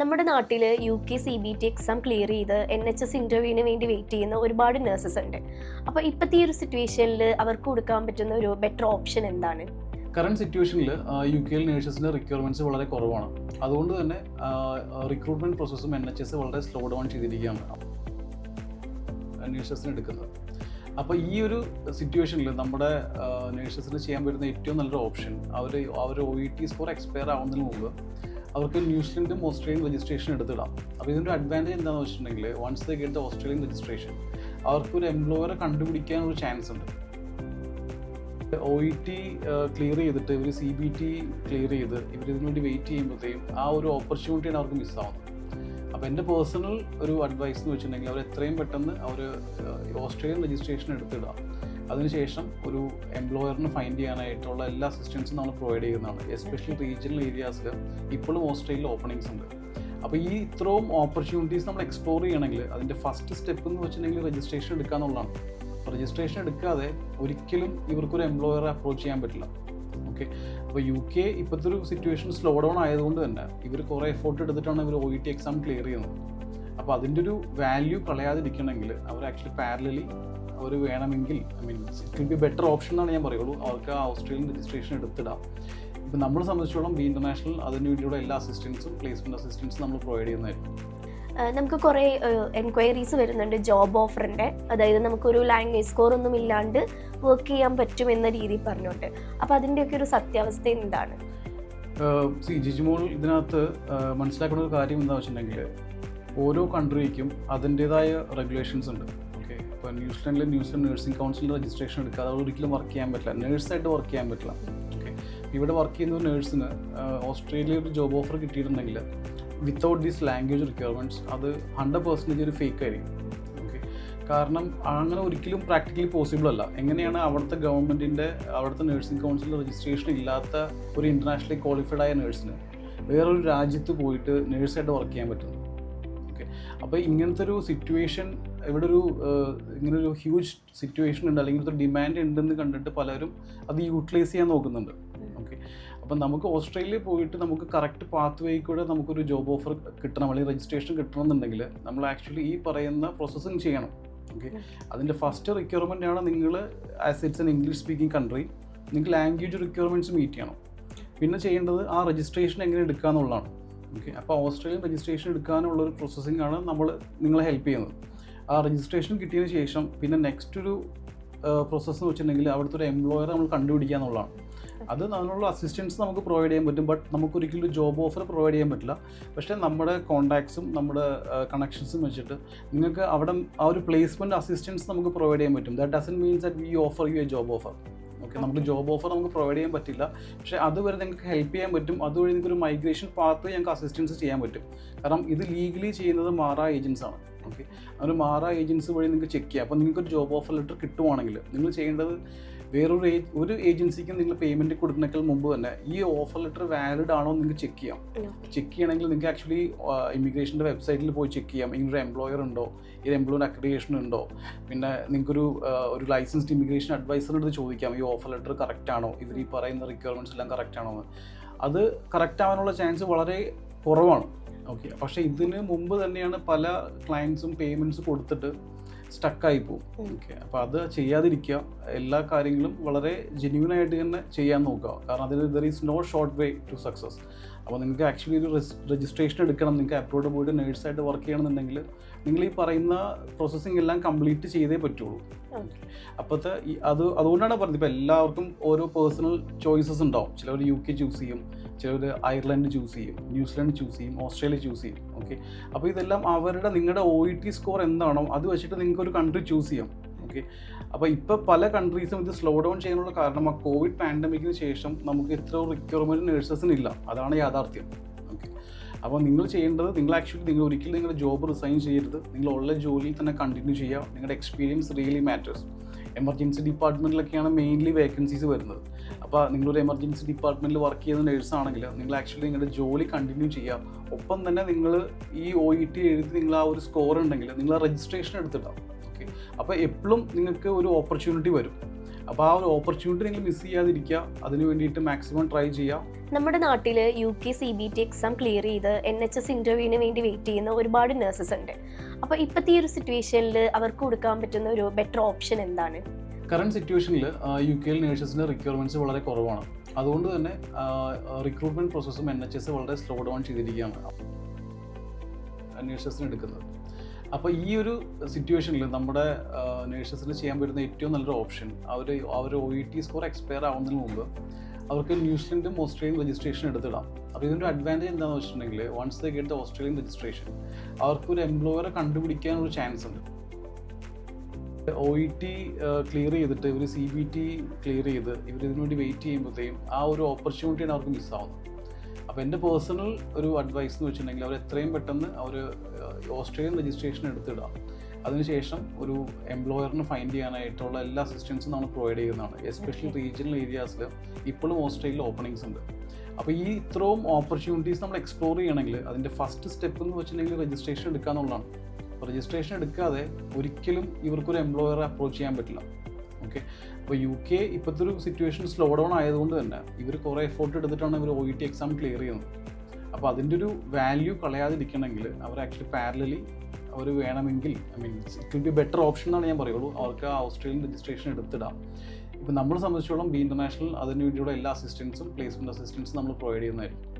നമ്മുടെ നാട്ടിൽ U K C B T exam clear ചെയ്ത് എൻ എച്ച് എസ് ഇന്റർവ്യൂവിന് വേണ്ടി വെയിറ്റ് ചെയ്യുന്ന ഒരുപാട് നഴ്സസ് ഉണ്ട്. അപ്പോൾ ഇപ്പോഴത്തെ ഈ ഒരു സിറ്റുവേഷനിൽ അവർക്ക് കൊടുക്കാൻ പറ്റുന്ന ഒരു ബെറ്റർ ഓപ്ഷൻ എന്താണ്? കറണ്ട് സിറ്റുവേഷനിൽ യു കെയിൽ നേഴ്സസിന്റെ റിക്വയർമെന്റ്സ് വളരെ കുറവാണ്. അതുകൊണ്ട് തന്നെ റിക്രൂട്ട്മെന്റ് പ്രോസസ്സും എൻ എച്ച് എസ് വളരെ സ്ലോ ഡൗൺ ചെയ്തിരിക്കുകയാണ് നേഴ്സസിന് എടുക്കുന്നത്. അപ്പോൾ ഈ ഒരു സിറ്റുവേഷനിൽ നമ്മുടെ നേഴ്സസിന് ചെയ്യാൻ പറ്റുന്ന ഏറ്റവും നല്ലൊരു ഓപ്ഷൻ അവർ അവർ O E T score expire ആവുന്നതിന് മുമ്പ് അവർക്ക് ന്യൂസിലൻഡും ഓസ്ട്രേലിയൻ രജിസ്ട്രേഷൻ എടുത്തിടാം. അപ്പോൾ ഇതിന്റെ അഡ്വാന്റേജ് എന്താണെന്ന് വെച്ചിട്ടുണ്ടെങ്കിൽ once the get the Australian registration അവർക്ക് ഒരു എംപ്ലോയറെ കണ്ടുപിടിക്കാൻ ഒരു ചാൻസ് ഉണ്ട്. ഒ ഇ ടി ക്ലിയർ ചെയ്തിട്ട് ഇവർ സി ബി ടി ക്ലിയർ ചെയ്ത് ഇവർ ഇതിനു വേണ്ടി വെയിറ്റ് ചെയ്യുമ്പോഴത്തേക്കും ആ ഒരു ഓപ്പർച്യൂണിറ്റിയാണ് അവർക്ക് മിസ്സാവുന്നത് അപ്പോൾ എന്റെ പേഴ്സണൽ ഒരു അഡ്വൈസ് എന്ന് വെച്ചിട്ടുണ്ടെങ്കിൽ അവർ എത്രയും പെട്ടെന്ന് അവർ ഓസ്ട്രേലിയൻ രജിസ്ട്രേഷൻ എടുത്തിടുക അതിനുശേഷം ഒരു എംപ്ലോയറിന് ഫൈൻഡ് ചെയ്യാനായിട്ടുള്ള എല്ലാ അസിസ്റ്റൻസും നമ്മൾ പ്രൊവൈഡ് ചെയ്യുന്നതാണ്. എസ്പെഷ്യലി റീജിയണൽ ഏരിയാസിൽ ഇപ്പോഴും ഓസ്ട്രേലിയയിൽ ഓപ്പണിങ്സ് ഉണ്ട്. അപ്പോൾ ഈ ഇത്രയും ഓപ്പർച്യൂണിറ്റീസ് നമ്മൾ എക്സ്പ്ലോർ ചെയ്യണമെങ്കിൽ അതിന്റെ ഫസ്റ്റ് സ്റ്റെപ്പ് എന്ന് വെച്ചിട്ടുണ്ടെങ്കിൽ രജിസ്ട്രേഷൻ എടുക്കുക എന്നുള്ളതാണ്. രജിസ്ട്രേഷൻ എടുക്കാതെ ഒരിക്കലും ഇവർക്കൊരു എംപ്ലോയറെ അപ്രോച്ച് ചെയ്യാൻ പറ്റില്ല. ഓക്കെ അപ്പോൾ യു കെ ഇപ്പോഴത്തെ ഒരു സിറ്റുവേഷൻ സ്ലോ ഡൗൺ ആയതുകൊണ്ട് തന്നെ ഇവർ കുറേ എഫോർട്ട് എടുത്തിട്ടാണ് ഇവർ O E T exam clear ചെയ്യുന്നത്. അപ്പോൾ അതിന്റെ ഒരു വാല്യൂ കളയാതിരിക്കണമെങ്കിൽ അവർ ആക്ച്വലി പാരലലി അവർ വേണമെങ്കിൽ I mean it will be better option എന്നാണ് ഞാൻ പറയുള്ളൂ. അവർക്ക് ആ ഓസ്ട്രേലിയൻ രജിസ്ട്രേഷൻ എടുത്തിടാം. ഇപ്പം നമ്മളെ സംബന്ധിച്ചോളം ബി ഇന്റർനാഷണൽ അതിന് വേണ്ടിയുള്ള എല്ലാ അസിസ്റ്റൻസും പ്ലേസ്മെന്റ് അസിസ്റ്റൻസും നമ്മൾ പ്രൊവൈഡ് ചെയ്യുന്നതായിരിക്കും. നമുക്ക് കുറേ എൻക്വയറീസ് വരുന്നുണ്ട് ജോബ് ഓഫറിന്റെ അതായത് നമുക്കൊരു ലാംഗ്വേജ് സ്കോർ ഒന്നും ഇല്ലാണ്ട് വർക്ക് ചെയ്യാൻ പറ്റും എന്ന രീതിയിൽ പറഞ്ഞുകൊണ്ട്. അപ്പോൾ അതിന്റെയൊക്കെ ഒരു സത്യാവസ്ഥ എന്താണ്? സി ജിജിമോൾ ഇതിനകത്ത് മനസ്സിലാക്കുന്ന ഒരു കാര്യം എന്താ വെച്ചിട്ടുണ്ടെങ്കിൽ ഓരോ കൺട്രിക്കും അതിന്റേതായ റെഗുലേഷൻസ് ഉണ്ട്. ഇപ്പോൾ ന്യൂസിലൻഡിൽ ന്യൂസിലൻഡ് നഴ്സിംഗ് കൗൺസിലിൽ രജിസ്ട്രേഷൻ എടുക്കാതെ ഒരിക്കലും വർക്ക് ചെയ്യാൻ പറ്റില്ല. നേഴ്സായിട്ട് വർക്ക് ചെയ്യാൻ പറ്റില്ല. ഓക്കെ ഇവിടെ വർക്ക് ചെയ്യുന്ന ഒരു നേഴ്സിന് ഓസ്ട്രേലിയയിൽ ഒരു ജോബ് ഓഫർ കിട്ടിയിട്ടുണ്ടെങ്കിൽ വിത്തൗട്ട് ദീസ് ലാംഗ്വേജ് റിക്വയർമെന്റ്സ് അത് ഹൺഡ്രഡ് പെർസെന്റേജ് ഒരു ഫേക്ക് ആയിരിക്കും. ഓക്കെ കാരണം അങ്ങനെ ഒരിക്കലും പ്രാക്ടിക്കലി പോസിബിൾ അല്ല. എങ്ങനെയാണ് അവിടുത്തെ ഗവൺമെന്റിന്റെ അവിടുത്തെ നേഴ്സിംഗ് കൗൺസിൽ രജിസ്ട്രേഷൻ ഇല്ലാത്ത ഒരു ഇന്റർനാഷണലി ക്വാളിഫൈഡ് ആയ നേഴ്സിന് വേറൊരു രാജ്യത്ത് പോയിട്ട് നേഴ്സായിട്ട് വർക്ക് ചെയ്യാൻ പറ്റുന്നു ഓക്കെ അപ്പോൾ ഇങ്ങനത്തെ ഒരു സിറ്റുവേഷൻ ഇവിടെ ഒരു ഇങ്ങനെ ഒരു ഹ്യൂജ് സിറ്റുവേഷൻ ഉണ്ട് അല്ലെങ്കിൽ ഒരു ഡിമാൻഡ് ഉണ്ടെന്ന് കണ്ടിട്ട് പലരും അത് യൂട്ടിലൈസ് ചെയ്യാൻ നോക്കുന്നുണ്ട്. ഓക്കെ അപ്പം നമുക്ക് ഓസ്ട്രേലിയ പോയിട്ട് നമുക്ക് കറക്റ്റ് പാത്ത് വേ കൂടെ നമുക്കൊരു ജോബ് ഓഫർ കിട്ടണം അല്ലെങ്കിൽ രജിസ്ട്രേഷൻ കിട്ടണമെന്നുണ്ടെങ്കിൽ നമ്മൾ ആക്ച്വലി ഈ പറയുന്ന പ്രോസസ്സിങ് ചെയ്യണം. ഓക്കെ അതിന്റെ ഫസ്റ്റ് റിക്വയർമെന്റ് ആണ് നിങ്ങൾ as it's an English speaking country നിങ്ങൾക്ക് ലാംഗ്വേജ് റിക്വയർമെന്റ്സ് മീറ്റ് ചെയ്യണം. പിന്നെ ചെയ്യേണ്ടത് ആ രജിസ്ട്രേഷൻ എങ്ങനെ എടുക്കുക എന്നുള്ളതാണ് ഓക്കെ അപ്പോൾ ഓസ്ട്രേലിയൻ രജിസ്ട്രേഷൻ എടുക്കാനുള്ള ഒരു പ്രോസസ്സിംഗ് ആണ് നമ്മൾ നിങ്ങളെ ഹെൽപ്പ് ചെയ്യുന്നത്. ആ രജിസ്ട്രേഷൻ കിട്ടിയതിന് ശേഷം പിന്നെ നെക്സ്റ്റ് ഒരു പ്രോസസ്സ് എന്ന് വെച്ചിട്ടുണ്ടെങ്കിൽ അവിടുത്തെ ഒരു എംപ്ലോയറെ നമ്മൾ കണ്ടുപിടിക്കുക എന്നുള്ളതാണ്. അത് അതിനുള്ള അസിസ്റ്റൻസ് നമുക്ക് പ്രൊവൈഡ് ചെയ്യാൻ പറ്റും ബട്ട് നമുക്ക് ഒരിക്കലും ഒരു ജോബ് ഓഫർ പ്രൊവൈഡ് ചെയ്യാൻ പറ്റില്ല. പക്ഷേ നമ്മുടെ കോൺടാക്ട്സും നമ്മുടെ കണക്ഷൻസും വെച്ചിട്ട് നിങ്ങൾക്ക് അവിടെ ആ ഒരു പ്ലേസ്മെന്റ് അസിസ്റ്റൻസ് നമുക്ക് പ്രൊവൈഡ് ചെയ്യാൻ പറ്റും. That doesn't means that we offer you a job offer okay നമുക്ക് ജോബ് ഓഫർ നമുക്ക് പ്രൊവൈഡ് ചെയ്യാൻ പറ്റില്ല. പക്ഷേ അതുവരെ നിങ്ങൾക്ക് ഹെൽപ്പ് ചെയ്യാൻ പറ്റും. അതുവഴി നിങ്ങൾക്ക് ഒരു മൈഗ്രേഷൻ പാത്ത് ഞങ്ങൾക്ക് അസിസ്റ്റൻസ് ചെയ്യാൻ പറ്റും. കാരണം ഇത് ലീഗലി ചെയ്യുന്നത് മാറ ഏജൻസ് ആണ്. ഓക്കെ ഒരു മാറ ഏജൻസി വഴി നിങ്ങൾക്ക് ചെക്ക് ചെയ്യാം. അപ്പോൾ നിങ്ങൾക്ക് ഒരു ജോബ് ഓഫർ ലെറ്റർ കിട്ടുവാണെങ്കിൽ നിങ്ങൾ ചെയ്യേണ്ടത് വേറൊരു ഒരു ഏജൻസിക്ക് നിങ്ങൾ പേയ്മെന്റ് കൊടുക്കുന്നതിനേക്കാൾ മുമ്പ് തന്നെ ഈ ഓഫർ ലെറ്റർ വാലിഡ് ആണോ എന്ന് നിങ്ങൾക്ക് ചെക്ക് ചെയ്യാം. ചെക്ക് ചെയ്യണമെങ്കിൽ നിങ്ങൾക്ക് ആക്ച്വലി ഇമിഗ്രേഷന്റെ വെബ്സൈറ്റിൽ പോയി ചെക്ക് ചെയ്യാം. ഇങ്ങനൊരു എംപ്ലോയർ ഉണ്ടോ? ഈ എംപ്ലോയർ അക്രിയേഷൻ ഉണ്ടോ? പിന്നെ നിങ്ങൾക്കൊരു ഒരു ലൈസൻസ്ഡ് ഇമിഗ്രേഷൻ അഡ്വൈസറിനടുത്ത് ചോദിക്കാം ഈ ഓഫർ ലെറ്റർ കറക്റ്റ് ആണോ? ഇവർ ഈ പറയുന്ന റിക്വയർമെന്റ്സ് എല്ലാം കറക്റ്റ് ആണോ? എന്ന് അത് കറക്റ്റ് ആവാനുള്ള ചാൻസ് വളരെ കുറവാണ്. ഓക്കെ പക്ഷേ ഇതിന് മുമ്പ് തന്നെയാണ് പല ക്ലയൻസും പേയ്മെന്റ്സ് കൊടുത്തിട്ട് സ്റ്റക്കായി പോകും. ഓക്കെ അപ്പോൾ അത് ചെയ്യാതിരിക്കുക. എല്ലാ കാര്യങ്ങളും വളരെ ജെന്യൂനായിട്ട് തന്നെ ചെയ്യാൻ നോക്കുക. കാരണം അതിൽ there is no short way to success അപ്പോൾ നിങ്ങൾക്ക് ആക്ച്വലി ഒരു രജിസ്ട്രേഷൻ എടുക്കണം. നിങ്ങൾക്ക് അപ്രോഡ് പോയിട്ട് നേഴ്സായിട്ട് വർക്ക് ചെയ്യണമെന്നുണ്ടെങ്കിൽ നിങ്ങൾ ഈ പറയുന്ന പ്രോസസ്സിംഗ് എല്ലാം കംപ്ലീറ്റ് ചെയ്തേ പറ്റുള്ളൂ. അപ്പോഴത്തെ ഈ അത് അതുകൊണ്ടാണ് പറഞ്ഞത്. ഇപ്പോൾ എല്ലാവർക്കും ഓരോ പേഴ്സണൽ ചോയ്സസ് ഉണ്ടാവും. ചിലവർ യു കെ ചൂസ് ചെയ്യും ചിലവർ അയർലൻഡ് ചൂസ് ചെയ്യും ന്യൂസിലൻഡ് ചൂസ് ചെയ്യും ഓസ്ട്രേലിയ ചൂസ് ചെയ്യും. ഓക്കെ അപ്പോൾ ഇതെല്ലാം അവരുടെ നിങ്ങളുടെ ഒ ഇ ടി സ്കോർ എന്താണോ അത് വെച്ചിട്ട് നിങ്ങൾക്ക് ഒരു കൺട്രി ചൂസ് ചെയ്യാം. ഓക്കെ അപ്പോൾ ഇപ്പോൾ പല കൺട്രീസും ഇത് സ്ലോ ഡൗൺ ചെയ്യാനുള്ള കാരണം ആ കോവിഡ് പാൻഡമിക്കിന് ശേഷം നമുക്ക് ഇത്ര റിക്വയർമെന്റ് നേഴ്സസിന് ഇല്ല. അതാണ് യാഥാർത്ഥ്യം. ഓക്കെ അപ്പോൾ നിങ്ങൾ ചെയ്യേണ്ടത് നിങ്ങൾ ആക്ച്വലി നിങ്ങൾ ഒരിക്കലും നിങ്ങളുടെ ജോബ് റിസൈൻ ചെയ്യരുത്. നിങ്ങൾ ഉള്ള ജോലിയിൽ തന്നെ കണ്ടിന്യൂ ചെയ്യുക. നിങ്ങളുടെ എക്സ്പീരിയൻസ് റിയലി മാറ്റേഴ്സ് എമർജൻസി ഡിപ്പാർട്ട്മെന്റിലൊക്കെയാണ് മെയിൻലി വേക്കൻസീസ് വരുന്നത്. അപ്പോൾ നിങ്ങളൊരു എമർജൻസി ഡിപ്പാർട്ട്മെന്റിൽ വർക്ക് ചെയ്യുന്ന നേഴ്സ് ആണെങ്കിൽ നിങ്ങൾ ആക്ച്വലി നിങ്ങളുടെ ജോലി കണ്ടിന്യൂ ചെയ്യുക. ഒപ്പം തന്നെ നിങ്ങൾ ഈ ഒ ഇ ടി എഴുതി നിങ്ങൾ ആ ഒരു സ്കോർ ഉണ്ടെങ്കിൽ നിങ്ങൾ ആ രജിസ്ട്രേഷൻ എടുത്തിടാം. ഓക്കെ. അപ്പോൾ എപ്പോഴും നിങ്ങൾക്ക് ഒരു ഓപ്പർച്യൂണിറ്റി വരും. അപ്പോൾ ആ ഒരു ഓപ്പർച്യൂണിറ്റി നിങ്ങൾ മിസ് ചെയ്യാതിരിക്കുക. അതിന് വേണ്ടിയിട്ട് മാക്സിമം ട്രൈ ചെയ്യുക. നമ്മുടെ നാട്ടിൽ U K C B T exam clear ചെയ്ത് എൻ എച്ച് എസ് ഇന്റർവ്യൂവിന് വേണ്ടി വെയിറ്റ് ചെയ്യുന്ന ഒരുപാട് നഴ്സസ് ഉണ്ട്. അപ്പോൾ ഇപ്പോഴത്തെ ഈ ഒരു സിറ്റുവേഷനിൽ അവർക്ക് കൊടുക്കാൻ പറ്റുന്ന ഒരു ബെറ്റർ ഓപ്ഷൻ എന്താണ്? കറണ്ട് സിറ്റുവേഷനിൽ യു കെയിൽ നേഴ്സസിന്റെ റിക്വയർമെന്റ്സ് വളരെ കുറവാണ്. അതുകൊണ്ട് തന്നെ റിക്രൂട്ട്മെന്റ് പ്രോസസ്സും എൻ എച്ച് എസ് വളരെ സ്ലോ ഡൗൺ ചെയ്തിരിക്കുകയാണ്. നേഴ്സസിന് എടുക്കുന്നത്. അപ്പോൾ ഈ ഒരു സിറ്റുവേഷനിൽ നമ്മുടെ നേഴ്സസിന് ചെയ്യാൻ പറ്റുന്ന ഏറ്റവും നല്ലൊരു ഓപ്ഷൻ അവർ അവർ O E T score expire ആവുന്നതിന് മുമ്പ് അവർക്ക് ന്യൂസിലൻഡും ഓസ്ട്രേലിയൻ രജിസ്ട്രേഷൻ എടുത്തിടാം. അപ്പോൾ ഇതിന്റെ അഡ്വാന്റേജ് എന്താണെന്ന് വെച്ചിട്ടുണ്ടെങ്കിൽ once the get the Australian registration അവർക്ക് ഒരു എംപ്ലോയറെ കണ്ടുപിടിക്കാനൊരു ചാൻസ് ഉണ്ട്. ഒ ഇ ടി ക്ലിയർ ചെയ്തിട്ട് ഇവർ സി ബി ടി ക്ലിയർ ചെയ്ത് ഇവർ ഇതിനുവേണ്ടി വെയിറ്റ് ചെയ്യുമ്പോഴത്തേക്കും ആ ഒരു ഓപ്പർച്യൂണിറ്റിയാണ് അവർക്ക് മിസ്സാവുന്നത് അപ്പോൾ എന്റെ പേഴ്സണൽ ഒരു അഡ്വൈസ് എന്ന് വെച്ചിട്ടുണ്ടെങ്കിൽ അവർ എത്രയും പെട്ടെന്ന് അവർ ഓസ്ട്രേലിയൻ രജിസ്ട്രേഷൻ എടുത്തിടാം അതിനുശേഷം ഒരു എംപ്ലോയറിന് ഫൈൻഡ് ചെയ്യാനായിട്ടുള്ള എല്ലാ അസിസ്റ്റൻസും നമ്മൾ പ്രൊവൈഡ് ചെയ്യുന്നതാണ്. എസ്പെഷ്യലി റീജിയണൽ ഏരിയാസിൽ ഇപ്പോഴും ഓസ്ട്രേലിയയിൽ ഓപ്പണിങ്സ് ഉണ്ട്. അപ്പോൾ ഈ ഇത്രയും ഓപ്പർച്യൂണിറ്റീസ് നമ്മൾ എക്സ്പ്ലോർ ചെയ്യണമെങ്കിൽ അതിന്റെ ഫസ്റ്റ് സ്റ്റെപ്പ് എന്ന് വെച്ചിട്ടുണ്ടെങ്കിൽ രജിസ്ട്രേഷൻ എടുക്കുക എന്നുള്ളതാണ് അപ്പോൾ രജിസ്ട്രേഷൻ എടുക്കാതെ ഒരിക്കലും ഇവർക്കൊരു എംപ്ലോയറെ അപ്രോച്ച് ചെയ്യാൻ പറ്റില്ല. ഓക്കെ അപ്പോൾ യു കെ ഇപ്പോഴത്തെ ഒരു സിറ്റുവേഷൻ സ്ലോ ഡൗൺ ആയതുകൊണ്ട് തന്നെ ഇവർ കുറേ എഫോർട്ട് എടുത്തിട്ടാണ് ഇവർ O E T exam clear ചെയ്യുന്നത്. അപ്പോൾ അതിന്റെ ഒരു വാല്യൂ കളയാതിരിക്കണമെങ്കിൽ അവർ ആക്ച്വലി പാരലലി അവർ വേണമെങ്കിൽ I mean it will be better option എന്നാണ് ഞാൻ പറയുള്ളൂ. അവർക്ക് ആ ഓസ്ട്രേലിയൻ രജിസ്ട്രേഷൻ എടുത്തിടാം. ഇപ്പം നമ്മളെ സംബന്ധിച്ചോളം ബി ഇന്റർനാഷണൽ അതിന് വേണ്ടിയുള്ള എല്ലാ അസിസ്റ്റൻസും പ്ലേസ്മെന്റ് അസിസ്റ്റൻസും നമ്മൾ പ്രൊവൈഡ് ചെയ്യുന്നതായിരിക്കും.